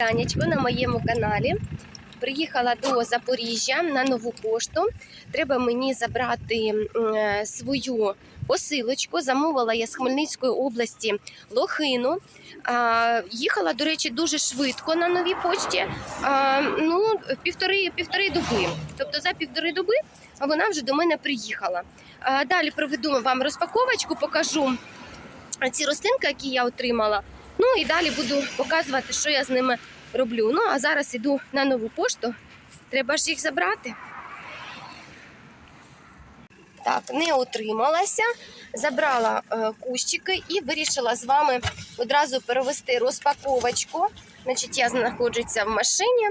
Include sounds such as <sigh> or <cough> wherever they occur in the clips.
Танечко на моєму каналі. Приїхала до Запоріжжя на нову пошту. Треба мені забрати е, свою посилочку. Замовила я з Хмельницької області лохину. Їхала, до речі, дуже швидко на новій почті. Ну, півтори, півтори доби. Тобто за півтори доби вона вже до мене приїхала. Далі проведу вам розпаковочку, покажу ці рослинки, які я отримала. Ну і далі буду показувати, що я з ними роблю. Ну а зараз іду на нову пошту. Треба ж їх забрати. Так, не отрималася. Забрала е, кущики і вирішила з вами одразу перевести розпаковочку. Значить, я знаходжуся в машині.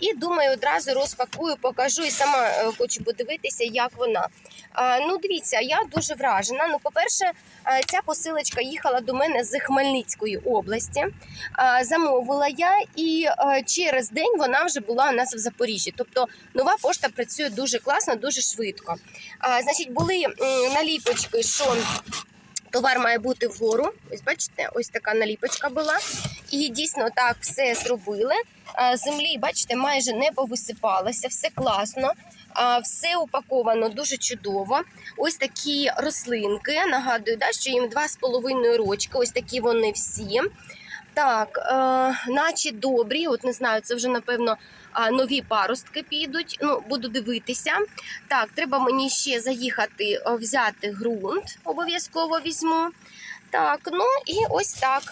І думаю, одразу розпакую, покажу і сама е, хочу подивитися, як вона. Ну, дивіться, я дуже вражена. Ну, по-перше, е, ця посилочка їхала до мене з Хмельницької області. Замовила я, і е, через день вона вже була у нас в Запоріжжі. Тобто нова пошта працює дуже класно, дуже швидко. Значить, були наліпочки, що товар має бути вгору. Ось бачите, ось така наліпочка була. І дійсно так все зробили. Землі, бачите, майже не повисипалося, все класно. Все упаковано дуже чудово. Ось такі рослинки. Нагадую, да, що їм 2,5 рочки. Ось такі вони всі. Так, е, наче добрі. От не знаю, це вже напевно нові паростки підуть. Ну, буду дивитися. Так, треба мені ще заїхати, взяти ґрунт. Обов'язково візьму. Так, ну і ось так.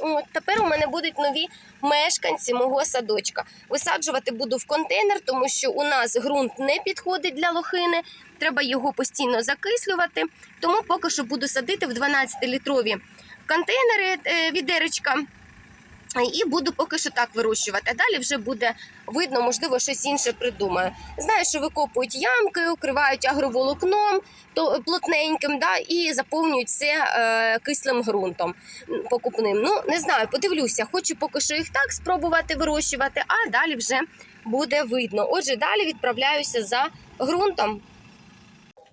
От, тепер у мене будуть нові мешканці мого садочка. Висаджувати буду в контейнер, тому що у нас ґрунт не підходить для лохини. Треба його постійно закислювати. Тому поки що буду садити в 12-літрові контейнери е, відеречка. І буду поки що так вирощувати. Далі вже буде видно, можливо, щось інше придумаю. Знаю, що викопують ямки, укривають агроволокном то плотненьким, да, і заповнюють це е, кислим ґрунтом покупним. Ну, не знаю, подивлюся. Хочу поки що їх так спробувати вирощувати, а далі вже буде видно. Отже, далі відправляюся за ґрунтом.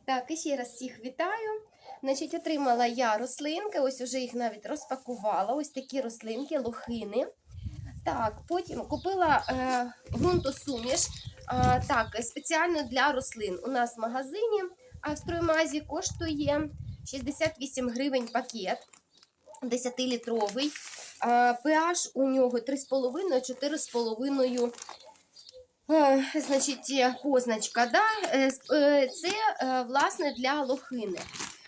Так, і ще раз всіх вітаю. Значить, отримала я рослинки, ось уже їх навіть розпакувала. Ось такі рослинки, лохини. Так, потім купила е, ґрунтосуміш. А, так, спеціально для рослин. У нас в магазині а в строймазі коштує 68 гривень пакет 10-літровий. А, pH у нього 3,5-4,5 Е, Значить, е, позначка, да? е, е, це е, власне для лохини.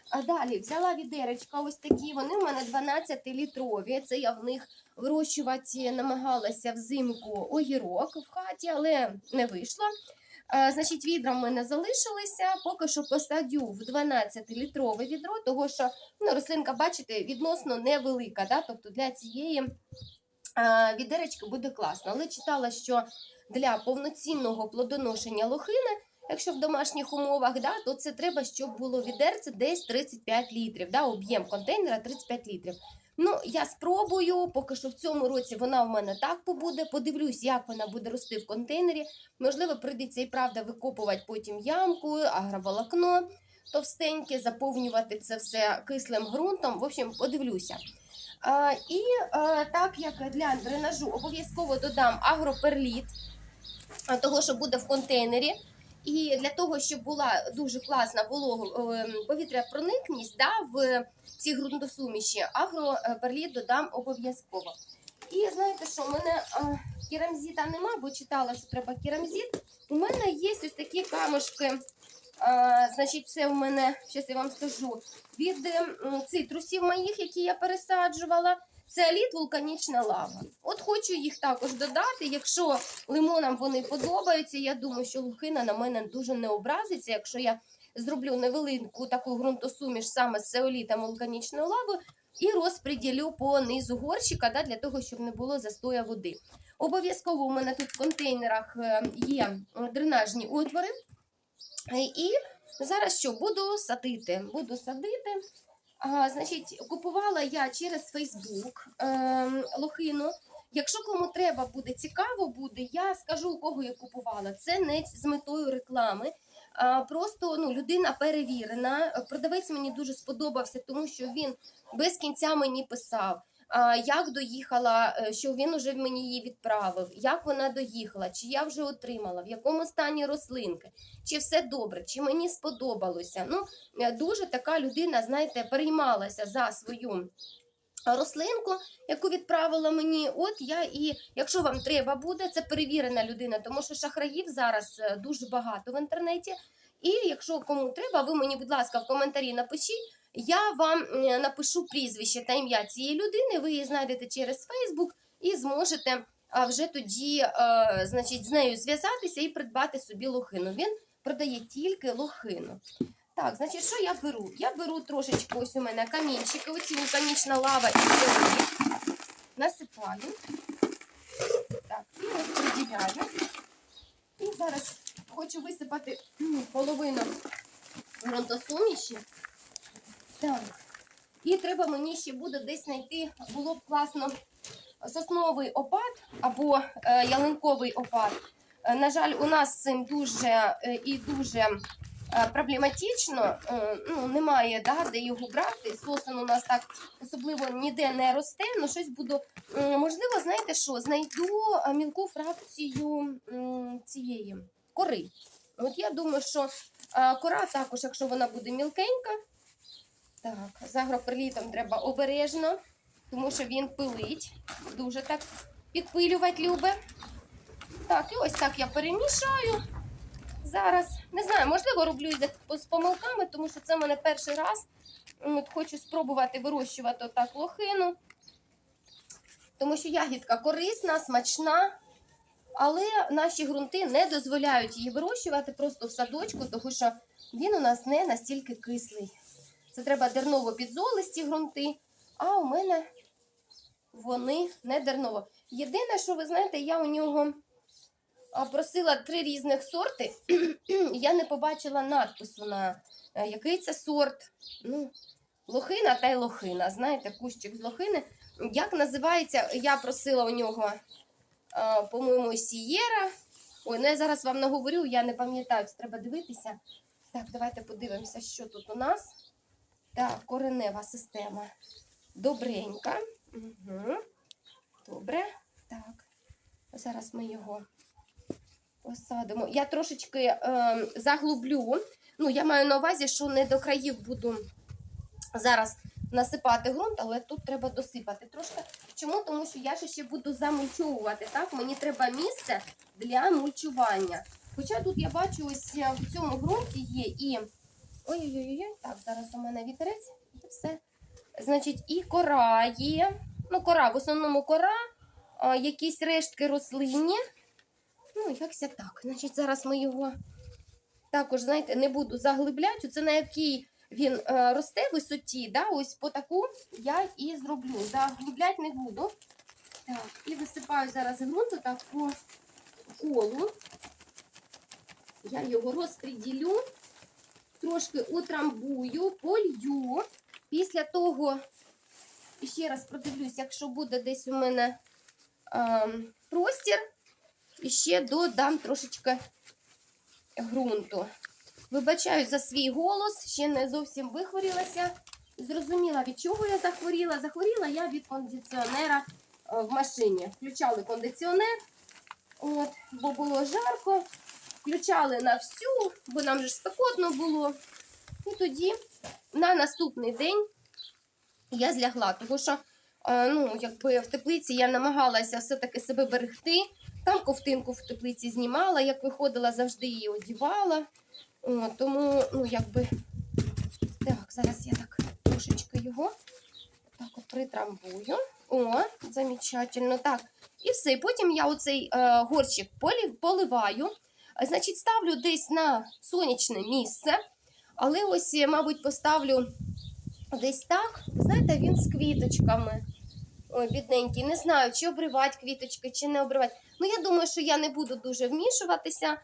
А далі взяла відеречка, ось такі. Вони в мене 12-літрові. Це я в них вирощувати намагалася взимку огірок в хаті, але не вийшло. Е, Значить, відра в мене залишилися. Поки що посадю в 12-літрове відро, того що ну, рослинка, бачите, відносно невелика. Да? Тобто для цієї е, відеречки буде класно. Але читала, що для повноцінного плодоношення лохини, якщо в домашніх умовах, да, то це треба, щоб було відерце десь 35 літрів. Да, об'єм контейнера 35 літрів. Ну, я спробую, поки що в цьому році вона в мене так побуде. Подивлюсь, як вона буде рости в контейнері. Можливо, прийдеться і правда викопувати потім ямку, агроволокно товстеньке, заповнювати це все кислим ґрунтом. В общем, подивлюся. А, і а, так як для дренажу обов'язково додам агроперліт, того, що буде в контейнері. І для того, щоб була дуже класна волого ем, повітря проникність да, в ці ґрунтосуміші, агроперліт додам обов'язково. І знаєте що, у мене керамзіта нема, бо читала, що треба керамзіт. У мене є ось такі камушки. А, значить, це у мене, зараз я вам скажу, від ем, цитрусів моїх, які я пересаджувала. Це лід вулканічна лава. От хочу їх також додати. Якщо лимонам вони подобаються, я думаю, що лухина на мене дуже не образиться. Якщо я зроблю невелику таку ґрунтосуміш саме з цеолітом вулканічною лавою і розподілю по низу горщика да, для того, щоб не було застоя води. Обов'язково у мене тут в контейнерах е, є дренажні отвори. І зараз що буду садити? Буду садити. А, значить, купувала я через Фейсбук е, лохину. Якщо кому треба буде цікаво буде, я скажу, у кого я купувала. Це не з метою реклами. А, просто ну, людина перевірена. Продавець мені дуже сподобався, тому що він без кінця мені писав. Як доїхала, е, що він уже мені її відправив, як вона доїхала, чи я вже отримала, в якому стані рослинки, чи все добре, чи мені сподобалося. Ну, е, дуже така людина, знаєте, переймалася за свою рослинку, яку відправила мені. От я і якщо вам треба буде, це перевірена людина, тому що шахраїв зараз е, дуже багато в інтернеті. І якщо кому треба, ви мені, будь ласка, в коментарі напишіть. Я вам е, напишу прізвище та ім'я цієї людини. Ви її знайдете через Фейсбук і зможете вже тоді, е, значить, з нею зв'язатися і придбати собі лохину. Він продає тільки лохину. Так, значить, що я беру? Я беру трошечки ось у мене камінчики, оці вулканічна лава і пилок. Насипаю. Так, і розподіляю. І зараз хочу висипати половину ґрунтосуміші. Так. І треба мені ще буде десь знайти, було б класно сосновий опад або е, ялинковий опад. Е, на жаль, у нас з цим дуже е, і дуже проблематично. Ну, немає да, де його брати. Сосен у нас так особливо ніде не росте. Ну, щось буду. Можливо, знаєте що? Знайду мілку фракцію цієї кори. От я думаю, що кора також, якщо вона буде мілкенька, так, з агроперлітом треба обережно, тому що він пилить. Дуже так підпилювати любить. Так, і ось так я перемішаю. Зараз не знаю, можливо, роблю з помилками, тому що це в мене перший раз. От хочу спробувати вирощувати отак лохину. Тому що ягідка корисна, смачна, але наші ґрунти не дозволяють її вирощувати просто в садочку, тому що він у нас не настільки кислий. Це треба дерново-підзолисті ґрунти, а у мене вони не дерново. Єдине, що ви знаєте, я у нього просила три різних сорти. <clears throat> я не побачила надпису на е, який це сорт. Ну, лохина та й лохина. Знаєте, кущик з лохини. Як називається, я просила у нього, по-моєму, сієра. Ой, ну я зараз вам наговорю, я не пам'ятаю, це треба дивитися. Так, давайте подивимося, що тут у нас. Так, коренева система. Добренька. Угу. Добре. Так. Зараз ми його посадимо. Я трошечки е, заглублю. Ну, я маю на увазі, що не до країв буду зараз насипати ґрунт, але тут треба досипати трошки. Чому? Тому що я ще буду замульчовувати. Так? Мені треба місце для мульчування. Хоча тут я бачу, ось е, в цьому ґрунті є і. Ой-ой-ой, так, зараз у мене вітерець і все. Значить, і кора є. Ну, кора, в основному кора, а, якісь рештки рослинні. Ну, якся так. Значить, зараз ми його також, знаєте, не буду заглибляти. Це на якій він е, росте висоті, да, ось по таку я і зроблю. Заглибляти не буду. Так, і висипаю зараз ґрунт так по колу. Я його розподілю трошки утрамбую, полью. Після того, ще раз продивлюсь, якщо буде десь у мене е, простір, і ще додам трошечки ґрунту. Вибачаю за свій голос, ще не зовсім вихворілася. Зрозуміла, від чого я захворіла. Захворіла я від кондиціонера е, в машині. Включали кондиціонер, от, бо було жарко. Включали на всю, бо нам же спекотно було. І тоді на наступний день я злягла, тому що е, ну, якби в теплиці я намагалася все-таки себе берегти. Там ковтинку в теплиці знімала, як виходила, завжди її одівала. О, тому, ну, якби. Так, зараз я так трошечки його так от притрамбую. О, замечательно. Так. І все. Потім я оцей е, горщик полі- поливаю. Значить, ставлю десь на сонячне місце, але ось, е, мабуть, поставлю десь так. Знаєте, він з квіточками. Ой, бідненький. Не знаю, чи обривати квіточки, чи не обривати. Ну, я думаю, що я не буду дуже вмішуватися.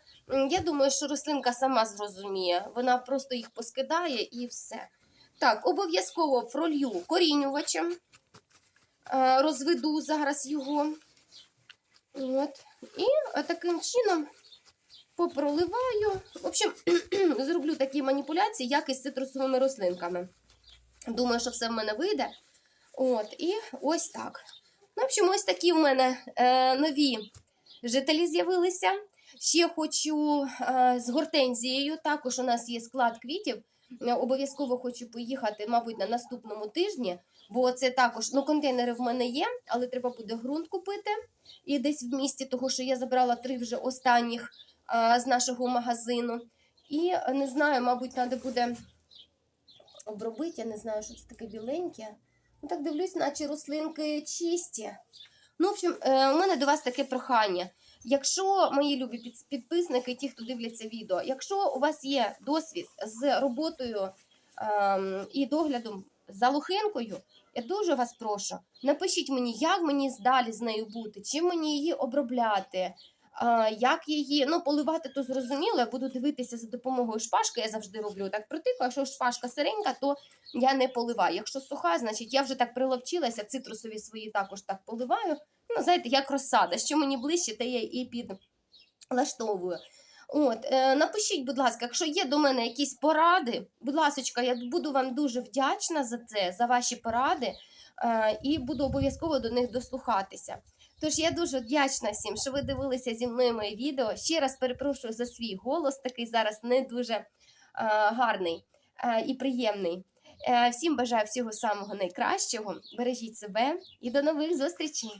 Я думаю, що рослинка сама зрозуміє. Вона просто їх поскидає і все. Так, обов'язково пролью корінювачем. Розведу зараз його. От. І е, таким чином попроливаю. В общем, <clears throat> зроблю такі маніпуляції, як із цитрусовими рослинками. Думаю, що все в мене вийде. От, і ось так. Ну, в общем, ось такі в мене е, нові жителі з'явилися. Ще хочу е, з гортензією. Також у нас є склад квітів. Е, Обов'язково хочу поїхати, мабуть, на наступному тижні, бо це також ну, контейнери в мене є, але треба буде ґрунт купити і десь в місті, того що я забрала три вже останніх з нашого магазину. І е, не знаю, мабуть, треба буде обробити. Я не знаю, що це таке біленьке. Ну, так дивлюсь, наче рослинки чисті. Ну, в общем, е, у мене до вас таке прохання. Якщо мої любі підписники, ті, хто дивляться відео, якщо у вас є досвід з роботою ем, і доглядом за лохинкою, я дуже вас прошу, напишіть мені, як мені далі з нею бути, чим мені її обробляти, як її ну, поливати, то зрозуміло. Я буду дивитися за допомогою шпажки. Я завжди роблю так протику. Якщо шпажка сиренька, то я не поливаю. Якщо суха, значить я вже так приловчилася, цитрусові свої також так поливаю. Ну, знаєте, як розсада. Що мені ближче, те я і підлаштовую. От, е, напишіть, будь ласка, якщо є до мене якісь поради, будь ласка, я буду вам дуже вдячна за це, за ваші поради, е, і буду обов'язково до них дослухатися. Тож я дуже вдячна всім, що ви дивилися зі мною моє відео. Ще раз перепрошую за свій голос, такий зараз не дуже е, гарний е, і приємний. Е, всім бажаю всього самого найкращого. Бережіть себе і до нових зустрічей!